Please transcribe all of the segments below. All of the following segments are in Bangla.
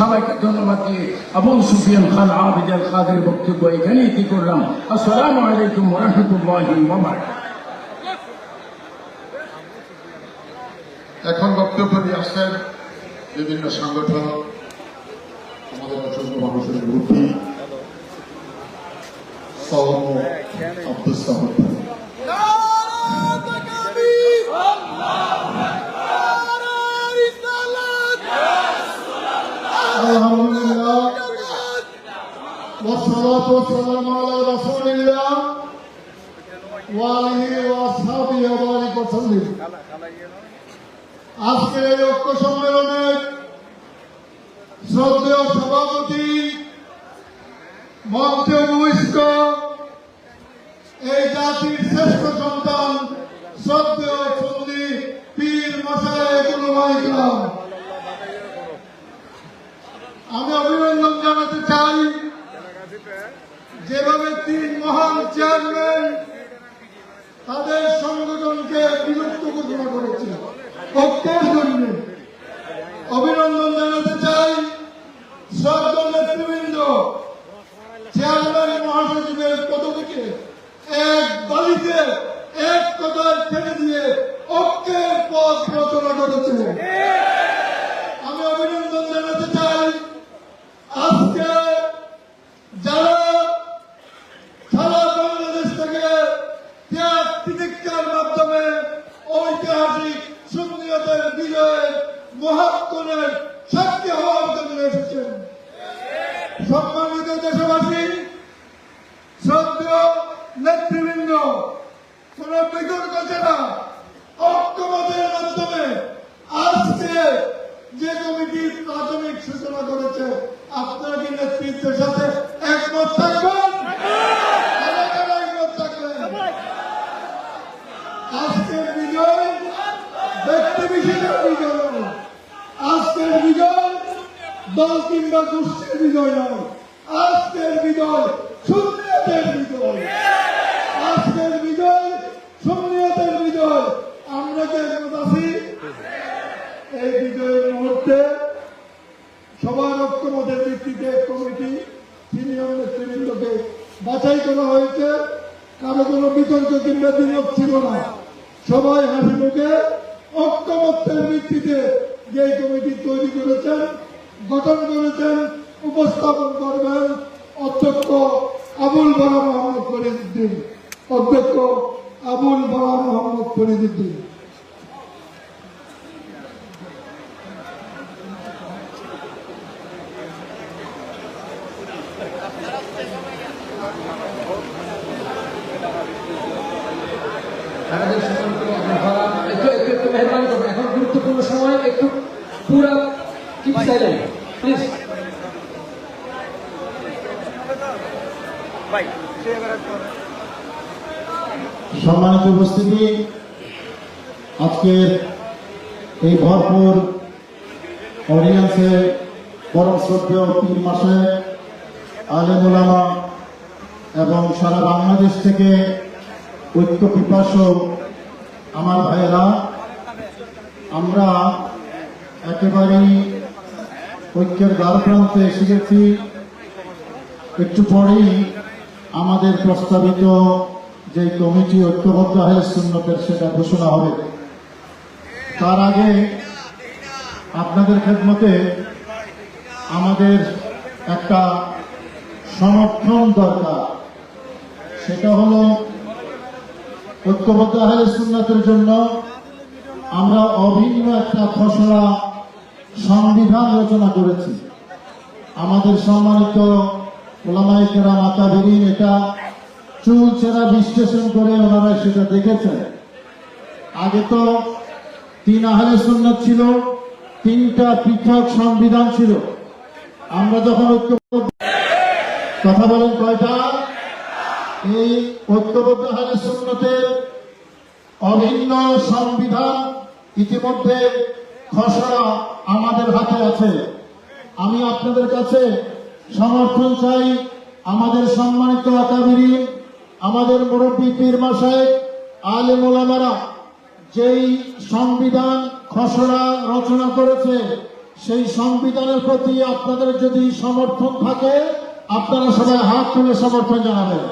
সবাইকে ধন্যবাদ দিয়ে আবু সুফিয়ান খান আবিদ আল কাদের বক্তব্য এখানেই কি করলাম। আসসালামু আলাইকুম রহমতুল্লাহি ওয়া বারাকাতুহু এখন বক্তব্য দিয়ে আসছেন বিভিন্ন সংগঠন আমাদের অসংখ্য মানুষের গ্রুপটি আব্দুল সাহদ আলহামদুলিল্লাহ والصلاة والسلام على رسول الله وآله وأصحابه وبارك وسلم আজকের এই ঐক্য সম্মেলনের শ্রদ্ধেয় সভাপতি মঞ্চে উপবিষ্ট এই জাতির শ্রেষ্ঠ সন্তান শ্রদ্ধেয় সন্ধি পীর মশাই গুলমাইকলাম জানাতে চাই, যেভাবে তিন মহান চেয়ারম্যান তাদের সংগঠনকে বিলুপ্ত ঘোষণা করেছে ঐক্যের জন্য অভিনন্দন জানাতে চাই, শ্রদ্ধ নেতৃবৃন্দ, চেয়ারম্যান মহাসচিবের পদবীকে এক বালিতে, এক কথায় ছেড়ে দিয়ে ঐক্যের পথ রচনা করেছে আমি অভিনন্দন জানাতে চাই আজকে যারা সারা বাংলাদেশ থেকে ত্যাগ তিতিক্ষার মাধ্যমে ঐতিহাসিক সুন্নিয়তের বিজয়ে মহাত্মনের সাক্ষী হওয়ার জন্য এসেছেন সম্মানিত দেশবাসী শ্রদ্ধেয় নেতৃবৃন্দ কোন বিতর্ক ছাড়া ঐক্যমতের মাধ্যমে আজকে যে কমিটি প্রাথমিক সূচনা করেছে আপনারা কি নেতৃত্বের সাথে একমত থাকবেন কারা কারা একমত থাকবেন আজকের বিজয় ব্যক্তি বিশেষের বিজয়। নয়। আজকের বিজয় দল কিংবা গোষ্ঠীর বিজয় নয়। আজকের বিজয় সুন্নিয়তের বিজয়। আজকের বিজয় সুন্নিয়তের বিজয়। আমরা যে একমত আছি? এই বিজয়ের মুহূর্তে সবার ঐক্যমতের ভিত্তিতে কমিটি সিনিয়র নেতৃবৃন্দকে বাছাই করা হয়েছে। কারও কোনো বিতর্ক কিংবা বিনিয়োগ ছিল না। সবাই হাসি মুখে ঐক্যমত্যের ভিত্তিতে যে কমিটি তৈরি করেছেন, গঠন করেছেন, উপস্থাপন করবেন অধ্যক্ষ আবুল বারা মোহাম্মদ ফরিদুদ্দিন অধ্যক্ষ আবুল বারা মোহাম্মদ ফরিদুদ্দিন আমাদের সম্মানিত আপনারা একটু একটু একটু মেহরবানি করবেন এখন গুরুত্বপূর্ণ সময় একটু পুরা কিপ সাইলেন্ট প্লিজ সম্মানিত উপস্থিতি আজকের এই ভরপুর অডিয়েন্সে পরম শ্রদ্ধেয় তিন মাসে আলেমুলামা এবং সারা বাংলাদেশ থেকে ঐক্য পিপাস আমার ভাইয়েরা, আমরা একেবারেই ঐক্যের দ্বারপ্রান্তে এসে গেছি। একটু পরেই আমাদের প্রস্তাবিত যে কমিটি ঐক্যবদ্ধ হয়ে সুন্নতের সেটা ঘোষণা হবে। তার আগে আপনাদের খেদমতে আমাদের একটা সমর্থন দরকার। সেটা হলো ঐক্যবদ্ধ আহলে সুন্নতের জন্য আমরা অভিন্ন একটা খসড়া সংবিধান রচনা করেছি। আমাদের সম্মানিত ওলামাইকেরা মাতা বেরিয়ে এটা চুল চেরা বিশ্লেষণ করে ওনারা সেটা দেখেছেন। আগে তো তিন আহলে সুন্নত ছিল, তিনটা পৃথক সংবিধান ছিল। আমরা যখন ঐক্যবদ্ধ কথা বলেন কয়টা? এই ঐক্যবদ্ধ আহলে সুন্নতের অভিন্ন সংবিধান ইতিমধ্যে খসড়া আমাদের হাতে আছে। আমি আপনাদের কাছে সমর্থন চাই আমাদের সম্মানিত আকাবিরি, আমাদের মুরব্বী পীর মাসায় আলেম ওলামারা যেই সংবিধান খসড়া রচনা করেছে সেই সংবিধানের প্রতি আপনাদের যদি সমর্থন থাকে, আপনারা সবাই হাত তুলে সমর্থন জানাবেন।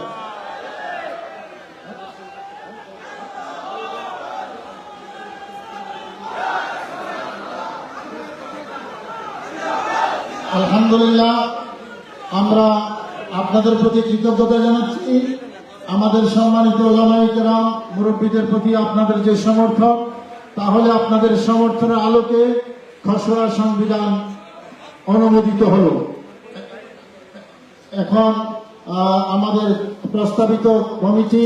আলহামদুলিল্লাহ, আমরা আপনাদের প্রতি কৃতজ্ঞতা জানাচ্ছি। আমাদের সম্মানিত ওলামাইকেরাম, মুরব্বীদের প্রতি আপনাদের যে সমর্থন, তাহলে আপনাদের সমর্থনের আলোকে খসড়া সংবিধান অনুমোদিত হল। এখন আমাদের প্রস্তাবিত কমিটি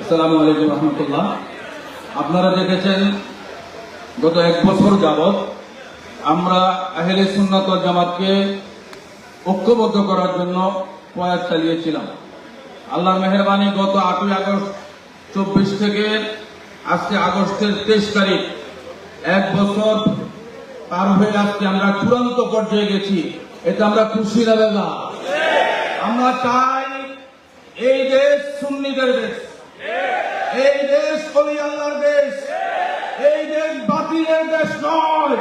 আসসালামু আলাইকুম রহমতুল্লাহ। আপনারা দেখেছেন, গত এক বছর যাবৎ আমরা আহলে সুন্নত জামাতকে ঐক্যবদ্ধ করার জন্য প্রয়াস চালিয়েছিলাম। আল্লাহ মেহরবানি গত আটই আগস্ট চব্বিশ থেকে আজকে আগস্টের তেইশ তারিখ। এক বছর পার হয়ে আজকে আমরা চূড়ান্ত পর্যায়ে গেছি। এতে আমরা খুশি না বেলা আমরা চাই এই দেশ সুন্নিদের দেশ। এই দেশ অলি আল্লাহর দেশ। এই দেশ বাতিলের দেশ নয়।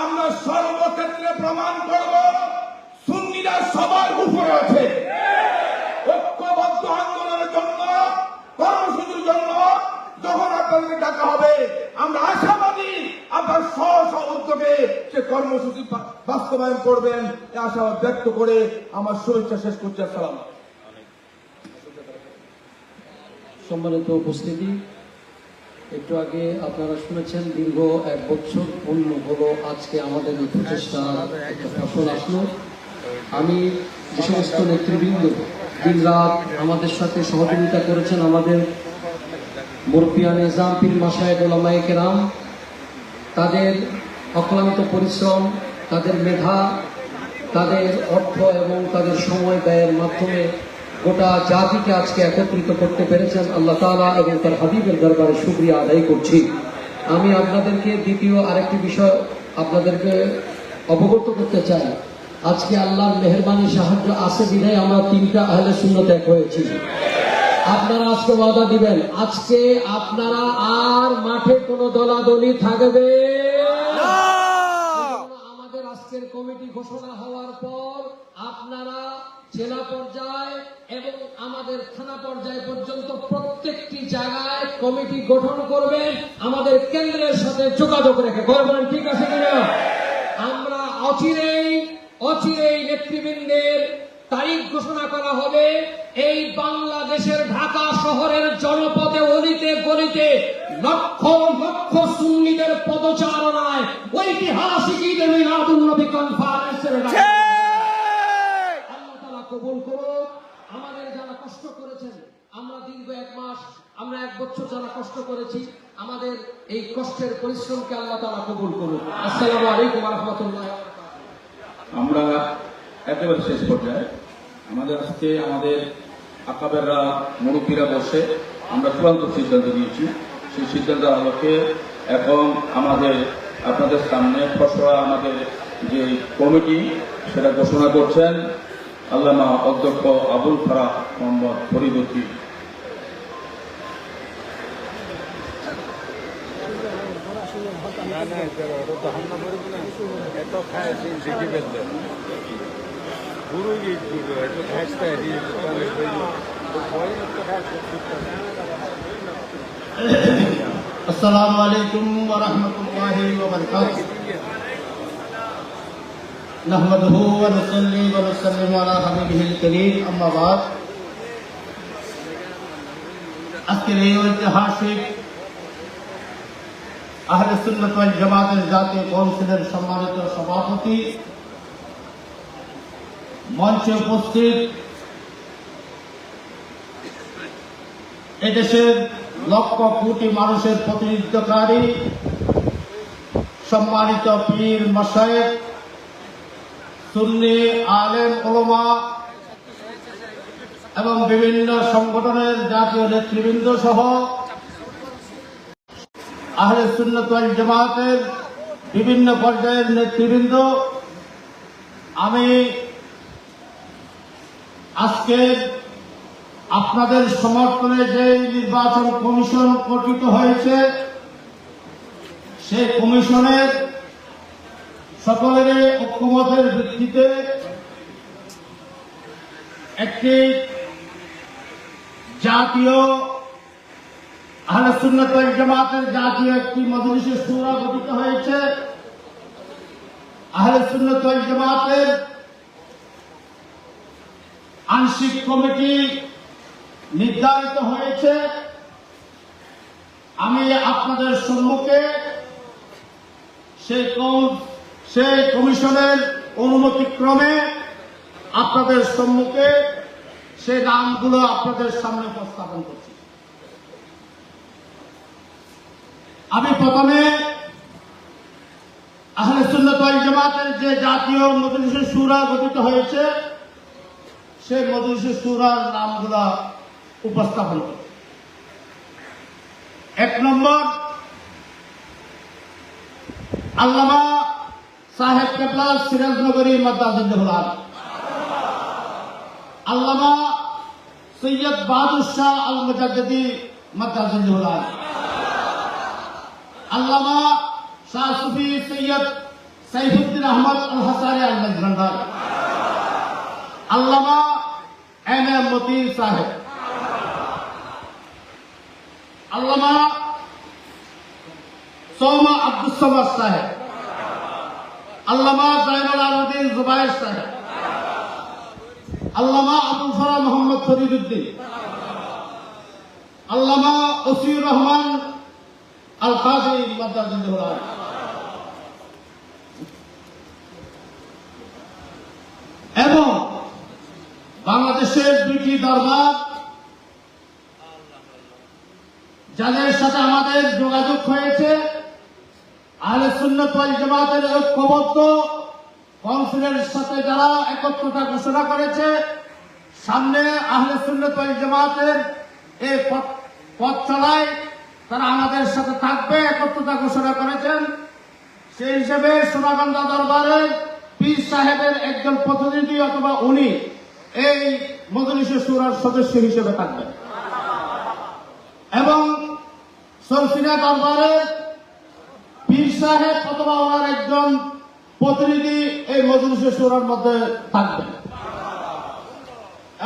আমরা সর্বক্ষেত্রে প্রমাণ করব, সুন্নিরা সবার আমরা আশাবাদী আপনার স্ব উদ্যোগে সে কর্মসূচি বাস্তবায়ন করবেন আশাবাদ ব্যক্ত করে আমার শুভেচ্ছা শেষ করছি, আসসালাম সম্মানিত উপস্থিতি, একটু আগে আপনারা শুনেছেন, দীর্ঘ এক বছর পূর্ণ হলো আজকে আমাদের এই প্রচেষ্টার একটা ফসল আসলো। আমি যে সমস্ত নেতৃবৃন্দ দিন রাত আমাদের সাথে সহযোগিতা করেছেন আমাদের মুরব্বিয়ান নিজাম পীর ওলামায়ে কেরাম, তাদের অক্লান্ত পরিশ্রম, তাদের মেধা, তাদের অর্থ এবং তাদের সময় ব্যয়ের মাধ্যমে গোটা জাতিকে আজকে একত্রিত করতে পেরেছেন আল্লাহ তাআলা এবং তার হাবিবের দরবারে শুক্রিয়া আদায় করছি। আমি আপনাদেরকে দ্বিতীয় আরেকটি বিষয় আপনাদেরকে অবগত করতে চাই। আজকে আল্লাহর মেহরবানি সাহায্য আছে বিধায় আমরা তিনটা আহলে শূন্য এক হয়েছি। আপনারা আজকে ওয়াদা দিবেন। আজকে আপনারা আর মাঠে কোনো দলাদলি থাকবে? আমাদের আজকের কমিটি ঘোষণা হওয়ার পর আপনারা জেলা পর্যায়ে এবং আমাদের থানা পর্যায় পর্যন্ত প্রত্যেকটি জায়গায় কমিটি গঠন করবেন। আমাদের কেন্দ্রের সাথে যোগাযোগ রেখে করবেন ঠিক আছে কিনা? আমরা অচিরেই অচিরেই নেতৃবৃন্দের তারিখ ঘোষণা করা হবে এই বাংলাদেশের ঢাকা শহরের জনপদে অলিতে গলিতে লক্ষ লক্ষ সুন্নিদের পদচারণায় ঐতিহাসিক ঈদে মিলাদুন কনফারেন্সের আল্লাহ তাআলা কবুল করুন আমাদের যারা কষ্ট করেছেন আমরা দীর্ঘ এক মাস আমরা এক বছর যারা কষ্ট করেছি আমাদের এই কষ্টের পরিশ্রমকে আল্লাহ তাআলা কবুল করুন আসসালামু আলাইকুম ওয়া রাহমাতুল্লাহি আমরা একেবারে শেষ পর্যায়ে আমাদের আজকে আমাদের আকাবেররা, মুরব্বীরা বসে আমরা চূড়ান্ত সিদ্ধান্ত নিয়েছি। সেই সিদ্ধান্তের আলোকে এখন আমাদের, আপনাদের সামনে খসড়া আমাদের যে কমিটি, সেটা ঘোষণা করছেন আল্লামা অধ্যক্ষ আবুল ফারাহ মোহাম্মদ ফরিদুদ্দিন। এত খায় দেখি ফেলতে گرو جی السلام علیکم ورحمت اللہ وبرکاتہ۔ نحمده ونصلي ونسلم على حبيبه الكريم اما بعد۔ اذكر ايها الجهاشق اهل السنه والجماعه ذات قوم سدر سمانت و سباحتي মঞ্চে উপস্থিত এদেশের লক্ষ কোটি মানুষের প্রতিনিধিত্বকারী সম্মানিত পীর মশায়েক সুন্নি আলেম ওলমা এবং বিভিন্ন সংগঠনের জাতীয় নেতৃবৃন্দ সহ আহলে সুন্নত ওয়াল জামাতের বিভিন্ন পর্যায়ের নেতৃবৃন্দ, আমি আজকের আপনাদের সমর্থনে যে নির্বাচন কমিশন গঠিত হয়েছে, সেই কমিশনের সকলের ঐক্যমতের ভিত্তিতে একটি জাতীয় আহলে সুন্নাত ওয়াল জামাতের জাতীয় একটি মজলিসের সুরা গঠিত হয়েছে। আহলে সুন্নাত ওয়াল জামাতের আংশিক কমিটি নির্ধারিত হয়েছে। আমি আপনাদের সম্মুখে সেই সেই কমিশনের অনুমতিক্রমে আপনাদের সম্মুখে সেই নামগুলো আপনাদের সামনে উপস্থাপন করছি। আমি প্রথমে আহলে ওয়াল জামাতের যে জাতীয় মজলিসের সুরা গঠিত হয়েছে সেই মজলিসের সুরার নামগুলো উপস্থাপন করছি এক নম্বর, আল্লামা সাহেব কেবলা সিরাজনগরী মাদ্রাসুল আল্লামা সৈয়দ বাহাদুর আল মুজাদ্দি মাদ্রাসুল আল্লামা শাহ সুফি সৈয়দ সাইফুদ্দিন আহমদ আল হাসানি আল আল্লামা মতির সাহেব। আল্লামা সৌমা আব্দুল সমাদ সাহেব। আল্লামা জাইনুল আলমদিন জুবাইর সাহেব। আল্লামা আবুল ফরা মোহাম্মদ ফরিদুদ্দিন। আল্লামা ওসিউর রহমান আল কাজী মাদ্রাসুল এবং বাংলাদেশের দুইটি দরবার, যাদের সাথে আমাদের যোগাযোগ হয়েছে, আহলে সুন্নত ঐক্যবদ্ধ কাউন্সিলের সাথে যারা একত্রতা ঘোষণা করেছে, সামনে আহলে সুন্নত জামাতের এই পথ চলায় তারা আমাদের সাথে থাকবে, একত্রতা ঘোষণা করেছেন। সেই হিসেবে সোনাগন্ধা দরবারের পীর সাহেবের একজন প্রতিনিধি অথবা উনি এই মজলিসের সুরার সদস্য হিসেবে থাকবেন। এবং সরসিনা দরবারের পীর সাহেব অথবা ওনার একজন প্রতিনিধি এই মজলিসের সুরার মধ্যে থাকবেন।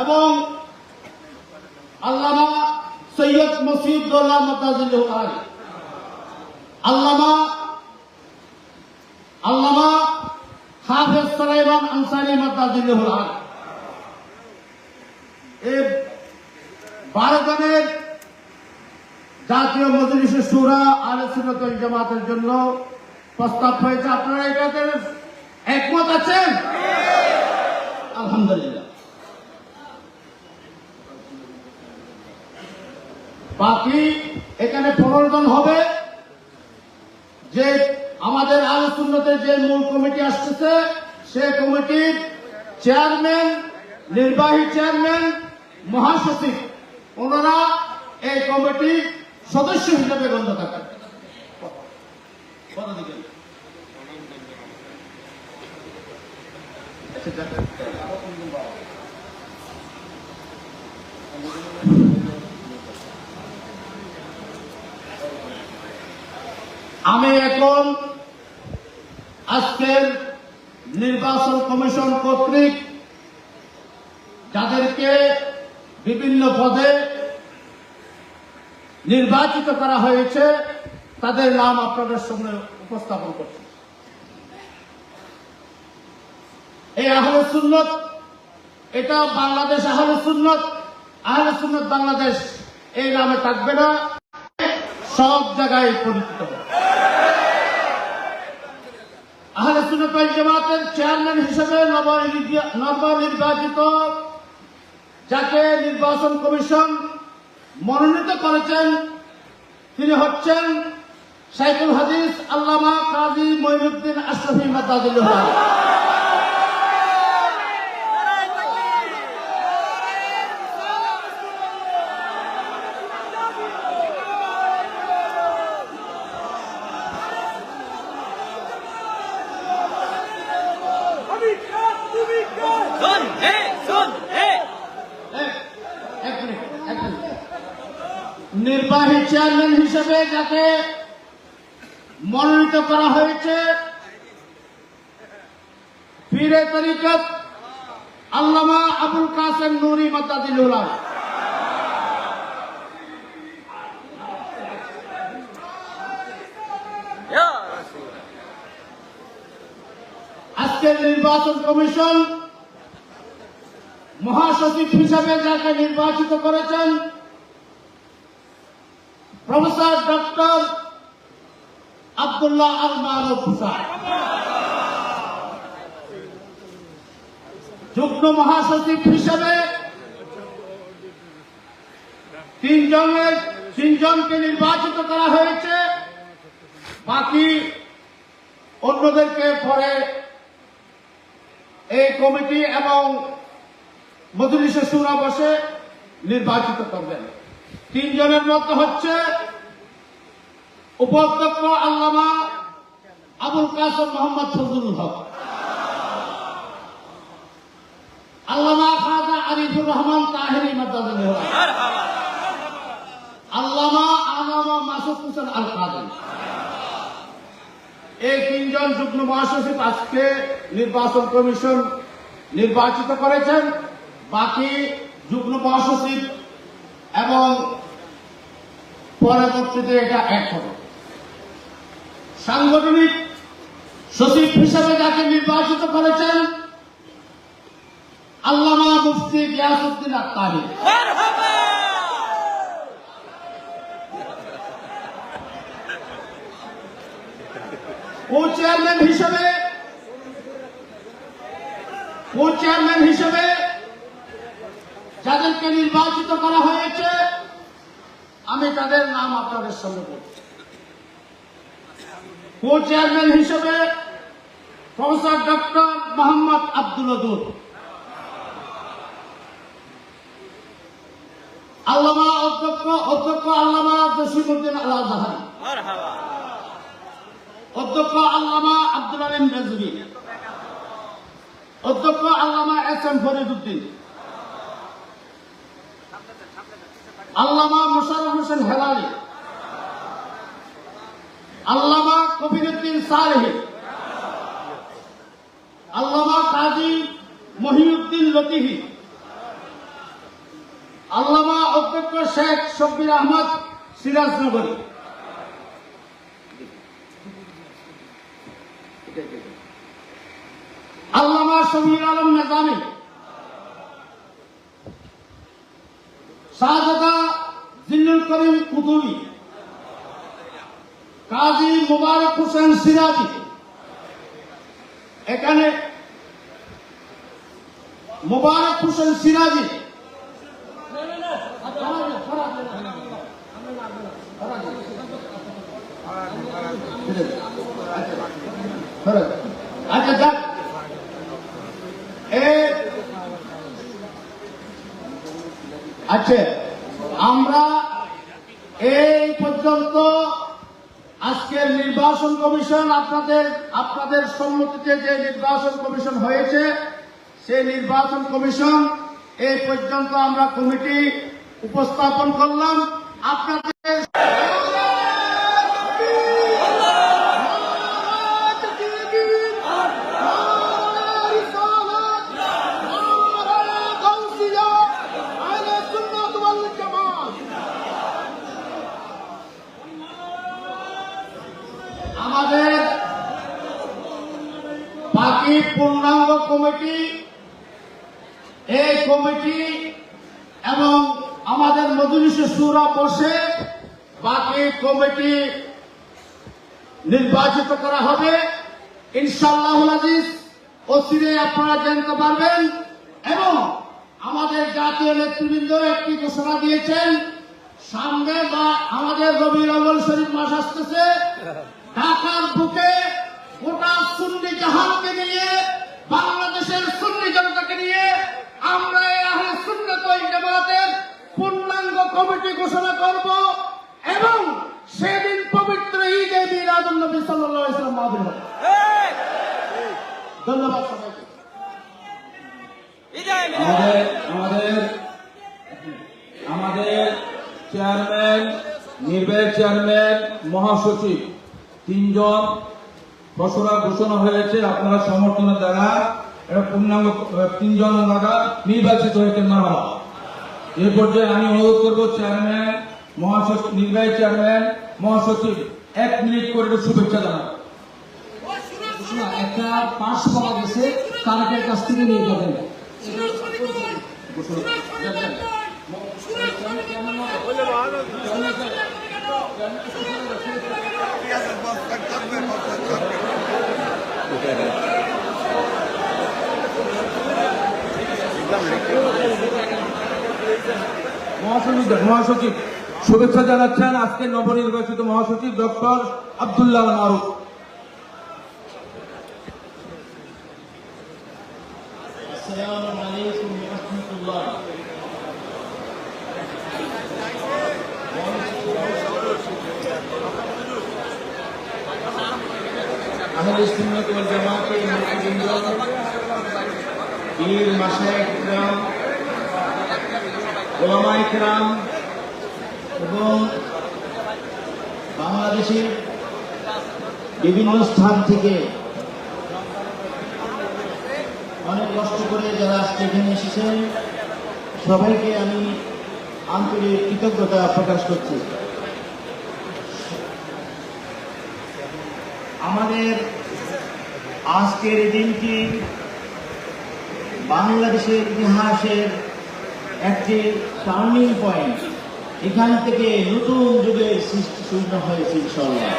এবং আল্লামা সৈয়দ মসিদুল্লাহ মতাজিল আলী আল্লামা আল্লামা হাফেজ সালাইমান আনসারি মতাজিল বারো জনের জাতীয় মজলিসের সুরা আলে জামাতের জন্য প্রস্তাব হয়েছে। আপনারা এটাতে একমত আছেন? আলহামদুলিল্লাহ। বাকি এখানে প্রবর্তন হবে যে আমাদের আলোচনাতের যে মূল কমিটি আসতেছে, সে কমিটির চেয়ারম্যান, নির্বাহী চেয়ারম্যান মহাসচিব, ওনারা এই কমিটির সদস্য হিসেবে গণ্য থাকেন আমি এখন আজকের নির্বাচন কমিশন কর্তৃক যাদেরকে বিভিন্ন পদে নির্বাচিত করা হয়েছে। তাদের নাম আপনাদের সামনে উপস্থাপন করছি। এই আহলে সুন্নত, এটা বাংলাদেশ আহলে সুন্নত। আহলে সুন্নত বাংলাদেশ এই নামে থাকবে না। সব জায়গায় পরিচিত। আহলে সুন্নত জামাতের চেয়ারম্যান হিসেবে নবনির্বা- নবনির্বাচিত যাকে নির্বাচন কমিশন মনোনীত করেছেন তিনি হচ্ছেন সাইকুল হাদিস আল্লামা কাজী মঈনুদ্দিন আশরফি মাতাজুল্লাহ নির্বাহী চেয়ারম্যান হিসেবে যাকে মনোনীত করা হয়েছে পীরে তরিকত আল্লামা আবুল কাসেম নুরি মাদ্দাদিল্লাহ আজকের নির্বাচন কমিশন মহাসচিব হিসাবে যাকে নির্বাচিত করেছেন, প্রফেসর ডক্টর আবদুল্লাহ আল মারুফ যুগ্ম মহাসচিব হিসেবে তিনজনের তিনজনকে নির্বাচিত করা হয়েছে। বাকি অন্যদেরকে পরে এই কমিটি এবং মজলিসে সুরা বসে নির্বাচিত করবেন। তিনজনের মধ্যে হচ্ছে উপাধ্যক্ষ আল্লামা আবুল কাসম মোহাম্মদ ফজলুল হক, আল্লামা খাজা আরিফুর রহমান তাহেরি মাদ্দাদুল আল্লামা আলামা মাসুদ হোসেন আল কাদের। এই তিনজন যুগ্ম মহাসচিব আজকে নির্বাচন কমিশন নির্বাচিত করেছেন। বাকি যুগ্ম মহাসচিব এবং পরবর্তীতে এটা এক হবে। সাংগঠনিক সচিব হিসেবে যাকে নির্বাচিত করেছেন আল্লামা মুফতি গিয়াসুদ্দিন আত্মারি কো চেয়ারম্যান হিসেবে কো চেয়ারম্যান হিসেবে যাদেরকে নির্বাচিত করা হয়েছে আমি তাদের নাম আপনাদের সামনে বলছি কো চেয়ারম্যান হিসেবে প্রফেসর ডক্টর মোহাম্মদ আব্দুল আদুল। আল্লামা অধ্যক্ষ অধ্যক্ষ আল্লামা জসিমুদ্দিন আল্লাহ জাহান অধ্যক্ষ আল্লামা আব্দুল আলিম রেজবি অধ্যক্ষ আল্লামা এস এম ফরিদুদ্দিন আল্লামা মোশারফ হোসেন হেলালি, আল্লামা কবিরুদ্দিন সালেহ, আল্লামা কাজী মহিউদ্দিন লতিহি, আল্লামা অধ্যক্ষ শেখ শব্বির আহমদ সিরাজনগরী। আল্লামা শমীর আলম নেজামি করিম কুতুবি। কাজী মুবারক হোসেন সিরাজি। এখানে মুবারক হোসেন সিরাজি। আচ্ছা যাক। আচ্ছা আমরা এই পর্যন্ত আজকের নির্বাচন কমিশন আপনাদের আপনাদের সম্মতিতে যে নির্বাচন কমিশন হয়েছে, সেই নির্বাচন কমিশন এই পর্যন্ত আমরা কমিটি উপস্থাপন করলাম। আপনাদের কমিটি এই কমিটি এবং আমাদের মজলিসে সুরা বসে বাকি কমিটি নির্বাচিত করা হবে। ইনশাআল্লাহ আজিজ, অচিরে আপনারা জানতে পারবেন এবং আমাদের জাতীয় নেতৃবৃন্দ একটি ঘোষণা দিয়েছেন, সামনে বা আমাদের রবি রবল শরীফ মাস আসতেছে, ঢাকার বুকে গোটা সুন্নি জাহানকে নিয়ে বাংলাদেশের সুন্নি জনতাকে নিয়ে আমরা এই আহলে সুন্নাত ওয়াল জামাতের পূর্ণাঙ্গ কমিটি ঘোষণা করব এবং সেদিন পবিত্র ঈদে মিলাদুন নবী সাল্লাল্লাহু আলাইহি ওয়াসাল্লাম মাহফিল হবে। ধন্যবাদ সবাইকে। আমাদের আমাদের আমাদের চেয়ারম্যান নির্বাহী চেয়ারম্যান মহাসচিব তিনজন খসড়া ঘোষণা হয়েছে আপনারা সমর্থনের দ্বারা পূর্ণাঙ্গ তিনজন দ্বারা নির্বাচিত হয়েছে মারা এ পর্যায়ে আমি অনুরোধ করব চেয়ারম্যান মহাসচিব নির্বাহী চেয়ারম্যান মহাসচিব এক মিনিট করে একটু শুভেচ্ছা জানাবেন শোনা, একটা পাস পাওয়া গেছে কাছ থেকে নিয়ে যাবেন। মহাসচিব শুভেচ্ছা জানাচ্ছেন আজকে নবনির্বাচিত মহাসচিব ডক্টর আব্দুল্লাহ মারুফ। আসসালামু আলাইকুম রহমতুল্লাহ এবং বাংলাদেশের বিভিন্ন স্থান থেকে অনেক কষ্ট করে যারা আজকে এখানে এসেছেন, সবাইকে আমি আন্তরিক কৃতজ্ঞতা প্রকাশ করছি। আমাদের আজকের দিনটি বাংলাদেশের ইতিহাসের একটি টার্নিং পয়েন্ট। এখান থেকে নতুন যুগের সৃষ্টি শুরু হয়েছে ইনশাল্লাহ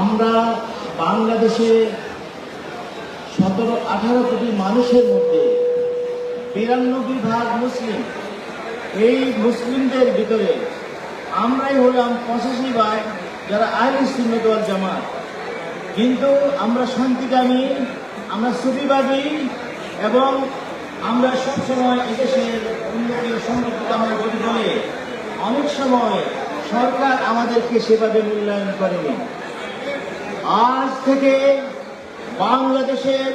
আমরা বাংলাদেশে সতেরো, আঠারো কোটি মানুষের মধ্যে বিরানব্বই ভাগ মুসলিম। এই মুসলিমদের ভিতরে আমরাই হলাম পঁচাশি ভাগ যারা আইন সুন্নতল জামাত। কিন্তু আমরা শান্তিকামী আমরা সুবিবাদী এবং আমরা সবসময় এদেশের উন্নতি সমৃদ্ধি কামনা করি বলে অনেক সময় সরকার আমাদেরকে সেভাবে মূল্যায়ন করেনি। আজ থেকে বাংলাদেশের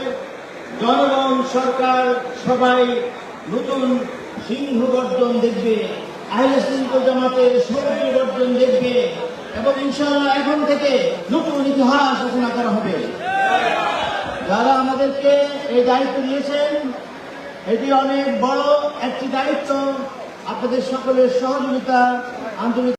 জনগণ সরকার সবাই নতুন সিংহ গর্জন দেখবে আইলে সিংহ জামাতের সৌর্য গর্জন দেখবে। এবং ইনশাল্লাহ এখন থেকে নতুন ইতিহাস রচনা করা হবে। যারা আমাদেরকে এই দায়িত্ব দিয়েছেন, এটি অনেক বড় একটি দায়িত্ব। আপনাদের সকলের সহযোগিতা, আন্তরিক